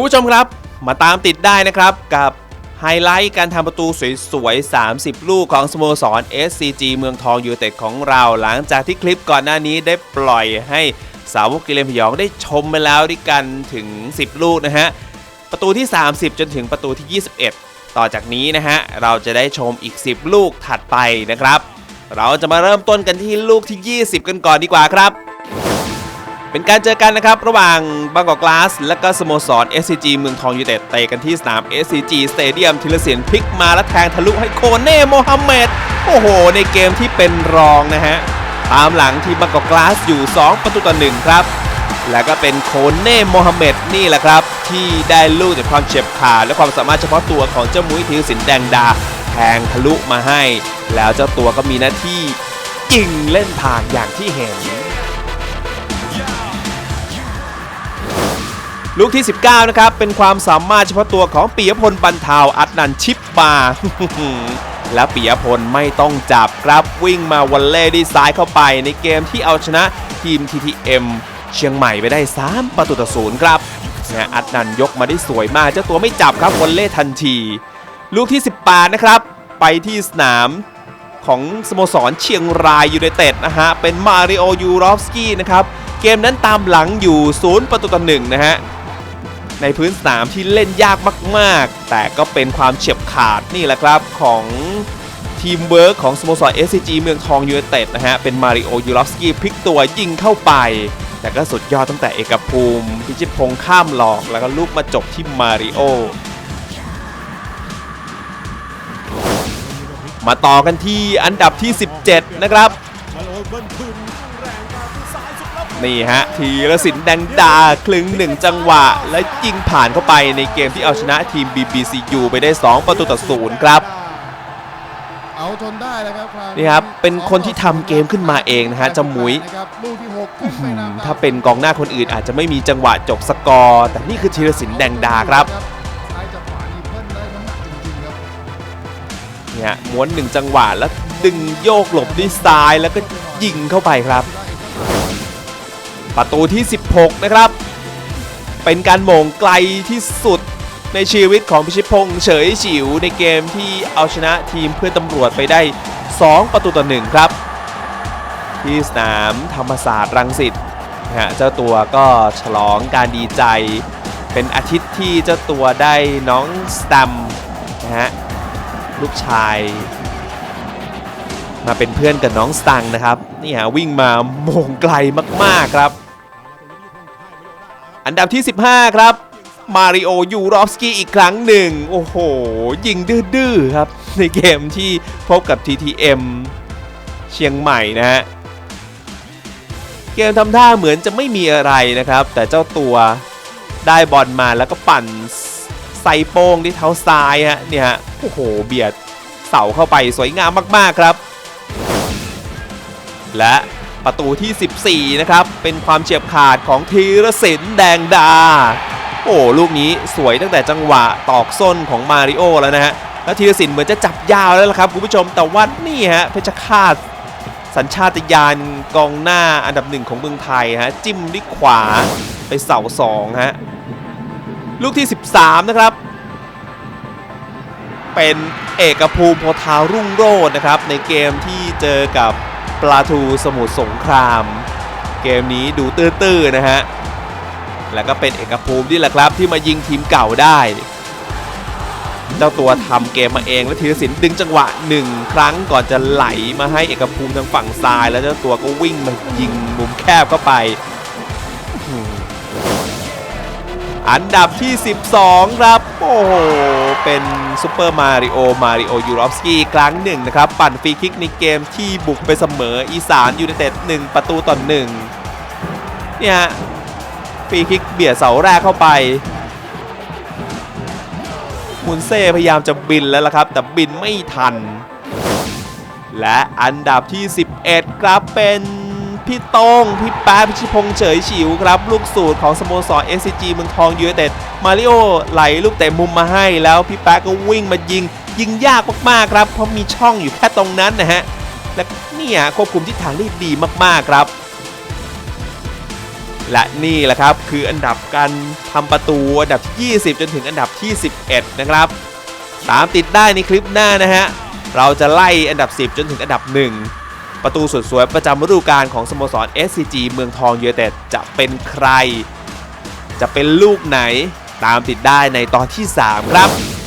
คุณผู้ชมครับ มาตามติดได้นะครับกับไฮไลท์การทำประตูสวยๆ 30 ลูกของสโมสร SCG เมืองทองยูไนเต็ดของเรา หลังจากที่คลิปก่อนหน้านี้ได้ปล่อยให้สาวกกิเลนพยองได้ชมไปแล้วด้วยกันถึง 10 ลูกนะฮะ ประตูที่ 30 จนถึงประตูที่ 21 ต่อจากนี้นะฮะ เราจะได้ชมอีก 10 ลูกถัดไปนะครับ เราจะมาเริ่มต้นกันที่ลูกที่ 20 กันก่อนดีกว่าครับ เป็นการเจอกันนะครับ ระหว่างบางกอกกลาส และก็สโมสร SCG เมืองทองยูเต็ดเตะกันที่สนาม SCG Stadium ธีรศิลป์พลิกมาและแทงทะลุให้โคเน่โมฮัมเหม็ดโอ้โห ในเกมที่เป็นรองนะฮะ ตามหลังทีมบางกอกกลาสอยู่ 2 ประตูต่อหนึ่งครับ แล้วก็เป็นโคเน่โมฮัมเหม็ดนี่แหละครับ ที่ได้ลูกจากความเฉียบขาดและความสามารถเฉพาะตัวของเจ้ามุ้ยธีรศิลป์แดงดา แทงทะลุมาให้ แล้วเจ้าตัวก็มีหน้าที่ยิงเล่นผ่านอย่างที่เห็น ลูกที่ 19 นะครับ เป็นความสามารถเฉพาะตัวของปิยพลบันเทาอัดนันชิปมา และปิยพลไม่ต้องจับครับวิ่งมาวันเล่ดีซ้ายเข้าไปในเกมที่เอาชนะทีม TTM เชียงใหม่ไปได้ 3 ประตูต่อศูนย์ครับนะอัดนันยกมาได้สวยมาก เจ้าตัวไม่จับครับวันเล่ทันที ลูกที่ 18 นะครับ ไปที่สนามของสโมสรเชียงรายยูไนเต็ดนะฮะ เป็นมาริโอยูรอฟสกี้นะครับ เกมนั้นตามหลังอยู่ 0 ประตูต่อหนึ่งนะฮะ ในพื้นสนามที่เล่นยากมาก ๆ แต่ก็เป็นความเฉียบขาดนี่แหละครับของทีมเวิร์กของสโมสร SCG เมืองทองยูไนเต็ดนะฮะ เป็นมาริโอยูรอฟสกี้พลิกตัวยิงเข้าไป แต่ก็สุดยอดตั้งแต่เอกภูมิ พิชิตพงษ์ข้ามหลอก แล้วก็ลูกมาจบที่มาริโอ มาต่อกันที่อันดับที่ 17 นะครับ นี่ฮะทีละสินแดงดาคลึงหนึ่งจังหวะ และยิงผ่านเข้าไปในเกมที่เอาชนะทีม BBCU ไปได้ 2 ประตูต่อศูนย์ครับเอาจนได้แล้วครับนี่ครับเป็นคนที่ทำเกมขึ้นมาเองนะฮะเจ้าหมุยนะครับลูกที่หกขึ้นไปนำถ้าเป็นกองหน้าคนอื่นอาจจะไม่มีจังหวะจบสกอร์ แต่นี่คือทีละสินแดงดาครับซ้ายจะขวานี่เพิ่นได้น้ำหนักจริงๆครับเนี่ยม้วนหนึ่งจังหวะแล้วดึงโยกหลบด้วยซ้ายแล้วก็ยิงเข้าไปครับ ประตูที่ 16 นะครับ เป็นการหม่งไกลที่สุดในชีวิตของพิชิตพงษ์เฉยฉิวในเกมที่เอาชนะทีมเพื่อนตำรวจไปได้ 2 ประตูต่อหนึ่งครับ ที่สนามธรรมศาสตร์รังสิตนะฮะเจ้าตัวก็ฉลองการดีใจ เป็นอาทิตย์ที่เจ้าตัวได้น้องสตัมนะฮะลูกชาย มาเป็นเพื่อนกับน้องสตังนะครับนี่ฮะวิ่งมาโมงไกลมากๆครับ อันดับที่ 15 ครับ มาริโอยูรอฟสกี้อีกครั้งหนึ่ง โอ้โห ยิงดื้อๆครับ ในเกมที่พบกับ TTM เชียงใหม่นะฮะ เกมทำท่าเหมือนจะไม่มีอะไรนะครับ แต่เจ้าตัวได้บอลมาแล้วก็ปั่นใส่โป้งที่เท้าซ้ายฮะเนี่ยฮะโอ้โห เบียดเสาเข้าไปสวยงามมาก ๆ ครับ และ ประตูที่ 14 นะครับ เป็นความเฉียบขาดของธีรศิลป์แดงดา โอ้ลูกนี้สวยตั้งแต่จังหวะตอกส้นของมาริโอแล้วนะฮะ แล้วธีรศิลป์เหมือนจะจับยาวแล้วล่ะครับคุณผู้ชม แต่ว่านี่ฮะเพชรฆาตสัญชาตญาณกองหน้าอันดับหนึ่งของเมืองไทยฮะจิ้มด้วยขวาไปเสาสองฮะลูกที่ 13 นะครับ เป็นเอกภูมิโพธารุ่งโรจน์นะครับ ในเกมที่เจอกับ ปลาทูสมุทรสงคราม เกมนี้ดูตื้อๆนะฮะ แล้วก็เป็นเอกภูมินี่แหละครับที่มายิงทีมเก่าได้ เจ้าตัวทำเกมมาเองแล้วธีรศิลป์ดึงจังหวะหนึ่งครั้งก่อนจะไหลมาให้เอกภูมิทางฝั่งซ้าย แล้วเจ้าตัวก็วิ่งมายิงมุมแคบเข้าไป อันดับที่ 12 ครับ โอ้โห เป็นซูเปอร์มาริโอ มาริโอ ยูรอฟสกี้ครั้งหนึ่งนะครับ ปั่นฟรีคิกในเกมที่บุกไปเสมออีสานยูไนเต็ด1 ประตูต่อหนึ่งเนี่ยฟรีคิกเบียดเสาแรกเข้าไปมุนเซ่พยายามจะบินแล้วล่ะครับ แต่บินไม่ทัน และอันดับที่ 11 ครับเป็น พี่ต้งพี่แป๊ะพิชิพงษ์เฉยฉิวครับ ลูกสูตรของสโมสร SCG เมืองทองยูไนเต็ดมาริโอไหลลูกเตะมุมมาให้แล้วพี่แป๊ะก็วิ่งมายิง ยิงยากมากๆครับ เพราะมีช่องอยู่แค่ตรงนั้นนะฮะ และเนี่ยควบคุมทิศทางได้ดีมากๆครับ และนี่แหละครับคืออันดับการทำประตูอันดับที่20 จนถึงอันดับที่ 11 นะครับ ตามติดได้ในคลิปหน้านะฮะเราจะไล่อันดับ 10 จนถึงอันดับ 1 ประตูสุดสวยประจำฤดูกาลของสโมสร SCG เมืองทองยูเนเต็ดจะเป็นใคร จะเป็นลูกไหนตามติดได้ในตอนที่ 3 ครับ